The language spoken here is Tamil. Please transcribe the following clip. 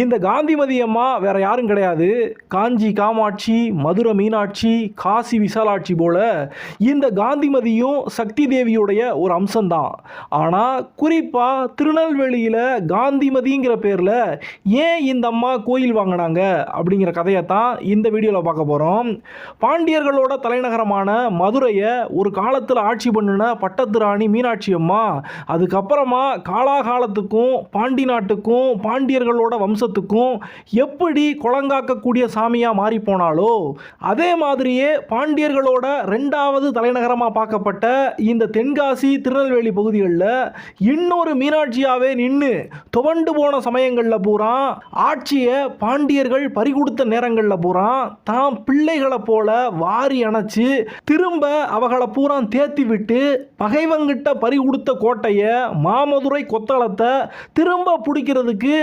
இந்த காந்திமதி அம்மா வேற யாரும் கிடையாது. காஞ்சி காமாட்சி மதுரை மீனாட்சி காசி விசாலாட்சி போல இந்த காந்திமதியும் சக்தி தேவியுடைய ஒரு அம்சம்தான். ஆனால் குறிப்பாக திருநெல்வேலியில் காந்திமதிங்கிற பேரில் ஏன் இந்த அம்மா கோயில் வாங்கினாங்க அப்படிங்கிற கதையை தான் இந்த வீடியோவில் பார்க்க போகிறோம் பாண்டியர்களோட தலைநகரமான மதுரையை ஒரு காலத்தில் ஆட்சி பண்ணின பட்டத்து ராணி மீனாட்சி அம்மா அதுக்கப்புறமா காலாகாலத்துக்கும் பாண்டி நாட்டுக்கும் பாண்டியர் பாண்டியர்களோட வம்சத்துக்கும் எப்படி குளங்காக்கக்கூடிய சாமியாக மாறி போனாலோ அதே மாதிரியே பாண்டியர்களோட ரெண்டாவது தலைநகரமாக பார்க்கப்பட்ட இந்த தென்காசி திருநெல்வேலி பகுதிகளில் இன்னொரு மீனாட்சியாகவே நின்று துவண்டு போன சமயங்களில் பூரா ஆட்சியை பாண்டியர்கள் பறிகொடுத்த நேரங்களில் பூரா தாம் பிள்ளைகளை போல வாரி அணைச்சி திரும்ப அவகளை பூரா தேத்தி விட்டு பகைவங்கிட்ட பறி கொடுத்த கோட்டையை மாமதுரை கொத்தளத்தை திரும்ப பிடிக்கிறதுக்கு